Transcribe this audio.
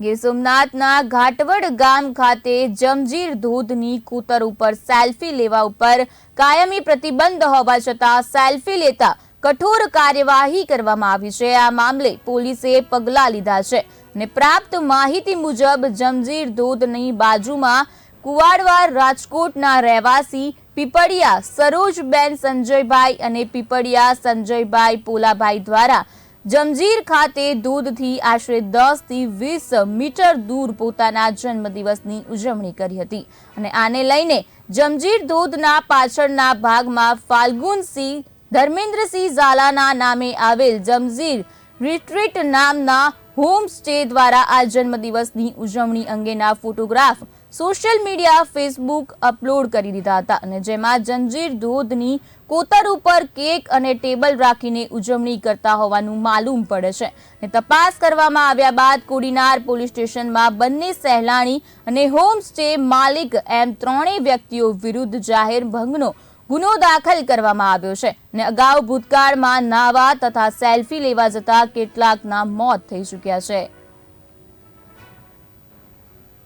ગીર સોમનાથના ઘાટવડ ગામ ખાતે જમજીર ધોધની કૂતર ઉપર સેલ્ફી લેવા ઉપર કાયમી પ્રતિબંધ હોવા છતાં સેલ્ફી લેતા કઠોર કાર્યવાહી કરવામાં આવી છે. આ મામલે પોલીસે પગલાં લીધા છે અને પ્રાપ્ત માહિતી મુજબ જમજીર ધોધની બાજુમાં કુવાડવાર રાજકોટના રહેવાસી પીપળિયા સરોજબેન સંજયભાઈ અને પીપળિયા સંજયભાઈ પોલાભાઈ દ્વારા જમજીર ખાતે દૂધથી આશરે દસથી વીસ મીટર દૂર પોતાના જન્મદિવસની ઉજવણી કરી હતી. અને આને લઈને જમજીર ધોધના પાછળના ભાગમાં ફાલ્ગુનસિંહ ધર્મેન્દ્રસિંહ ઝાલાના નામે આવેલ જમજીર રિટ્રીટ નામના હોમ સ્ટે દ્વારા આ જન્મદિવસની ઉજવણી અંગેના photograph social media, Facebook upload કરી દીધા હતા અને જેમાં જંજીર ધોધની કોતર ઉપર કેક અને ટેબલ રાખીને ઉજવણી કરતા હોવાનું માલુમ પડે છે. અને તપાસ કરવામાં આવ્યા બાદ કોડીનાર પોલીસ સ્ટેશનમાં બંને સહેલાણી અને હોમ સ્ટે માલિક એમ ત્રણેય વ્યક્તિઓ વિરુદ્ધ જાહેર ભંગનો ગુનો દાખલ કરવામાં આવ્યો છે ને અગાઉ ભૂતકાળમાં નાવા તથા સેલ્ફી લેવા જતા કેટલાકના મોત થઈ ચૂક્યા છે.